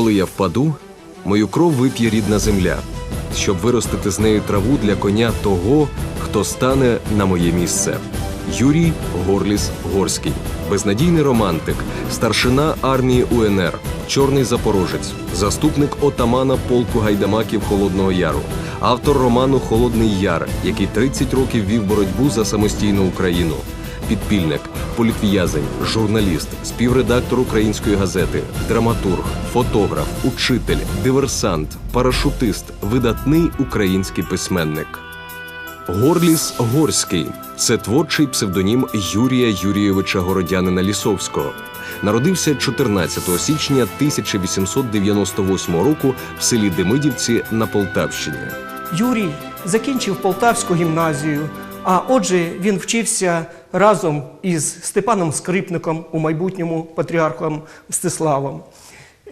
Коли я впаду, мою кров вип'є рідна земля, щоб виростити з нею траву для коня того, хто стане на моє місце. Юрій Горліс Горський, безнадійний романтик, старшина армії УНР, чорний запорожець, заступник отамана полку гайдамаків Холодного Яру, автор роману Холодний Яр, який 30 років вів боротьбу за самостійну Україну підпільник, політв'язень, журналіст, співредактор української газети, драматург, фотограф, учитель, диверсант, парашутист, видатний український письменник. Горліс Горський це творчий псевдонім Юрія Юрійовича Городянина Лісовського. Народився 14 січня 1898 року в селі Демидівці на Полтавщині. Юрій закінчив Полтавську гімназію, а отже, він вчився разом із Степаном Скрипником, у майбутньому патріархом Мстиславом.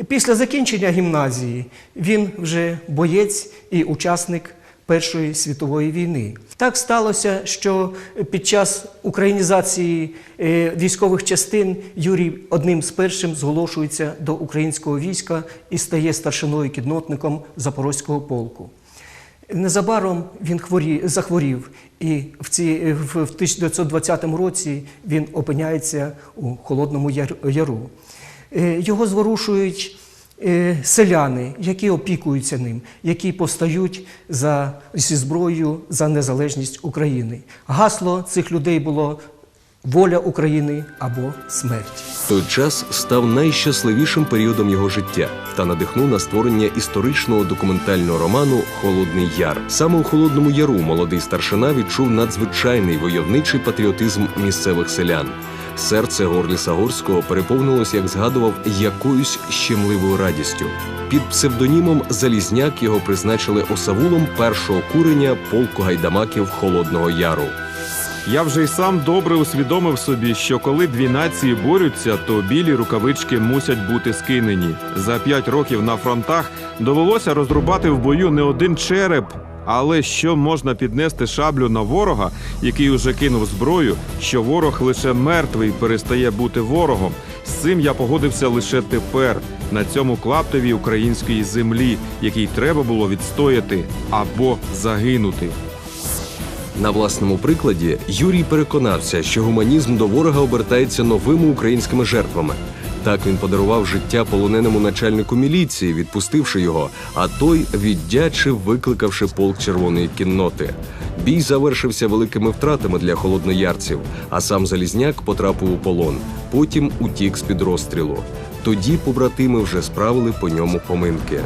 Після закінчення гімназії він вже боєць і учасник Першої світової війни. Так сталося, що під час українізації е, військових частин Юрій одним з першим зголошується до українського війська і стає старшиною кіднотником Запорозького полку. Незабаром він хворі, захворів, і в, ці, в, в 1920 році він опиняється у Холодному Яр- Яру. Е, Його зворушують е, селяни, які опікуються ним, які постають за, зі зброєю за незалежність України. Гасло цих людей було воля України або смерть. Той час став найщасливішим періодом його життя та надихнув на створення історичного документального роману Холодний Яр. Саме у Холодному Яру молодий старшина відчув надзвичайний войовничий патріотизм місцевих селян. Серце Горліса Горського переповнилось, як згадував, якоюсь щемливою радістю. Під псевдонімом Залізняк його призначили осавулом першого курення полку гайдамаків Холодного Яру. Я вже й сам добре усвідомив собі, що коли дві нації борються, то білі рукавички мусять бути скинені. За п'ять років на фронтах довелося розрубати в бою не один череп. Але що можна піднести шаблю на ворога, який уже кинув зброю, що ворог лише мертвий перестає бути ворогом. З цим я погодився лише тепер, на цьому клаптові української землі, який треба було відстояти або загинути. На власному прикладі Юрій переконався, що гуманізм до ворога обертається новими українськими жертвами. Так він подарував життя полоненому начальнику міліції, відпустивши його, а той віддячив, викликавши полк червоної кінноти. Бій завершився великими втратами для холодноярців, а сам Залізняк потрапив у полон. Потім утік з під розстрілу. Тоді побратими вже справили по ньому поминки.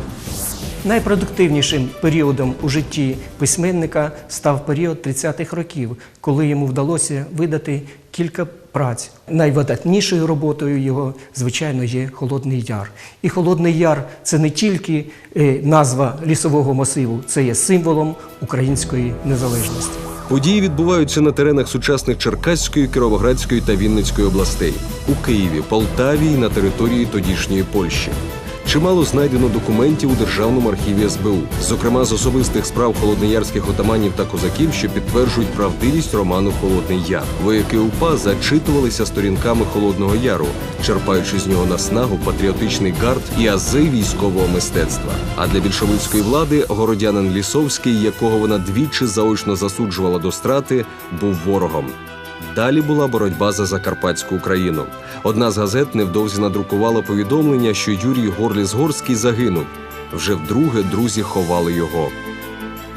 Найпродуктивнішим періодом у житті письменника став період 30-х років, коли йому вдалося видати кілька праць. Найвидатнішою роботою його, звичайно, є Холодний Яр. І Холодний Яр це не тільки е, назва лісового масиву, це є символом української незалежності. Події відбуваються на теренах сучасних Черкаської, Кіровоградської та Вінницької областей у Києві, Полтаві і на території тодішньої Польщі. Чимало знайдено документів у державному архіві СБУ, зокрема з особистих справ холодноярських отаманів та козаків, що підтверджують правдивість роману Холодний Яр. Вояки УПА зачитувалися сторінками Холодного Яру, черпаючи з нього наснагу патріотичний гард і ази військового мистецтва. А для більшовицької влади городянин Лісовський, якого вона двічі заочно засуджувала до страти, був ворогом. Далі була боротьба за Закарпатську Україну. Одна з газет невдовзі надрукувала повідомлення, що Юрій Горліс Горський загинув. Вже вдруге друзі ховали його.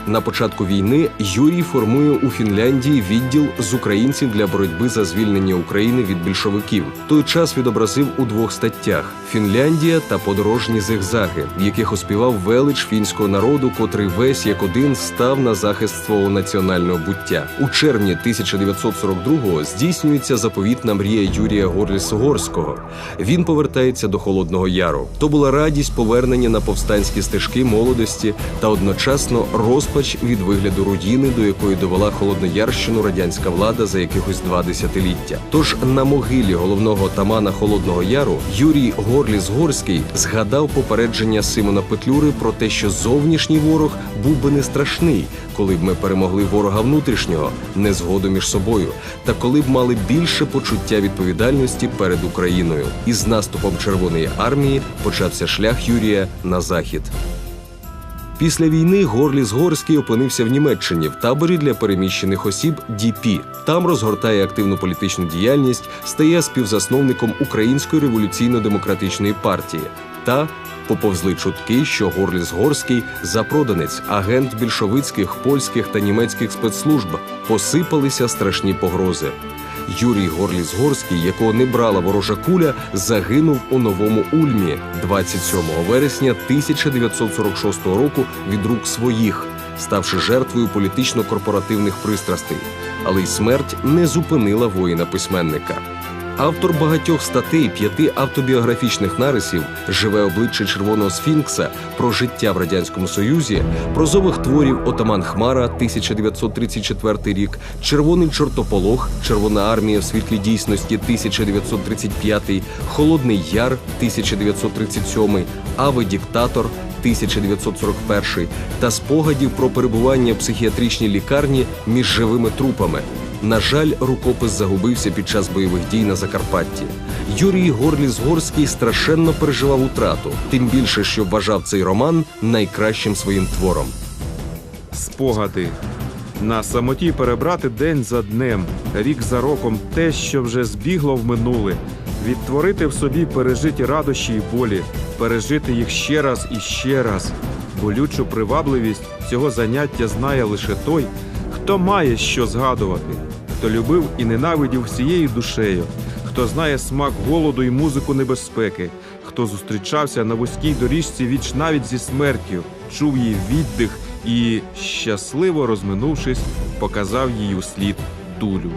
На початку війни Юрій формує у Фінляндії відділ з українців для боротьби за звільнення України від більшовиків. Той час відобразив у двох статтях: Фінляндія та подорожні зигзаги, в яких оспівав велич фінського народу, котрий весь як один став на захист свого національного буття. У червні 1942-го здійснюється заповітна мрія Юрія Горліс-Угорського. Він повертається до Холодного Яру. То була радість повернення на повстанські стежки молодості та одночасно розпач від вигляду руїни, до якої довела Холодноярщину радянська влада за якихось два десятиліття. Тож на могилі головного тамана Холодного Яру Юрій Горліс-Горський згадав попередження Симона Петлюри про те, що зовнішній ворог був би не страшний, коли б ми перемогли ворога внутрішнього, незгоду між собою, та коли б мали більше почуття відповідальності перед Україною. І з наступом Червоної армії почався шлях Юрія на захід. Після війни Горліс Горський опинився в Німеччині в таборі для переміщених осіб ДІПІ. Там розгортає активну політичну діяльність, стає співзасновником Української революційно-демократичної партії та поповзли чутки, що Горліс Горський запроданець, агент більшовицьких, польських та німецьких спецслужб. Посипалися страшні погрози. Юрій Горліс-Горський, якого не брала ворожа куля, загинув у новому Ульмі 27 вересня 1946 року від рук своїх, ставши жертвою політично-корпоративних пристрастей. Але й смерть не зупинила воїна письменника. Автор багатьох статей, п'яти автобіографічних нарисів, живе обличчя Червоного Сфінкса про життя в радянському союзі, прозових творів Отаман Хмара, 1934 рік, Червоний чортополох, Червона армія в світлі дійсності, 1935, Холодний Яр, 1937, Аве Діктатор. 1941 та спогадів про перебування в психіатричній лікарні між живими трупами. На жаль, рукопис загубився під час бойових дій на Закарпатті. Юрій Горліс-Горський страшенно переживав утрату, тим більше, що вважав цей роман найкращим своїм твором. Спогади. На самоті перебрати день за днем, рік за роком те, що вже збігло в минуле, відтворити в собі пережиті радощі й болі, пережити їх ще раз і ще раз. Болючу привабливість цього заняття знає лише той, хто має що згадувати, хто любив і ненавидів всією душею, хто знає смак голоду і музику небезпеки, хто зустрічався на вузькій доріжці віч навіть зі смертю, чув її віддих і, щасливо розминувшись, показав їй услід дулю.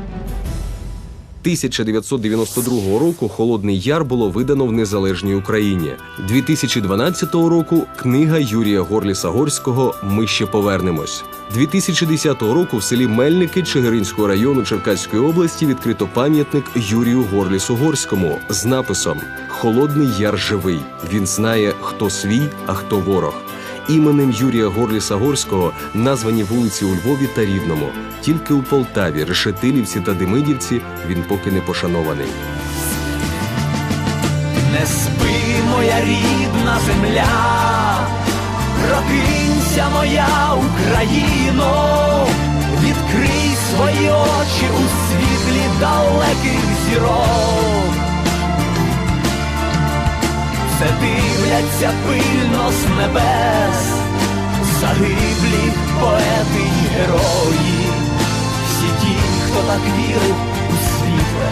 1992 року Холодний Яр було видано в незалежній Україні. 2012 року книга Юрія Горліса Горського Ми ще повернемось. 2010 року в селі Мельники Чигиринського району Черкаської області відкрито пам'ятник Юрію Горлісу Горському з написом Холодний Яр живий. Він знає, хто свій, а хто ворог. Іменем Юрія Горліса Горського названі вулиці у Львові та Рівному. Тільки у Полтаві, Решетилівці та Демидівці він поки не пошанований. Не спи, моя рідна земля, прокинься, моя Україно, відкрий свої очі у світлі далеких зірок. Дивляться пильно з небес, загиблі поети й герої, всі ті, хто так вірив у світле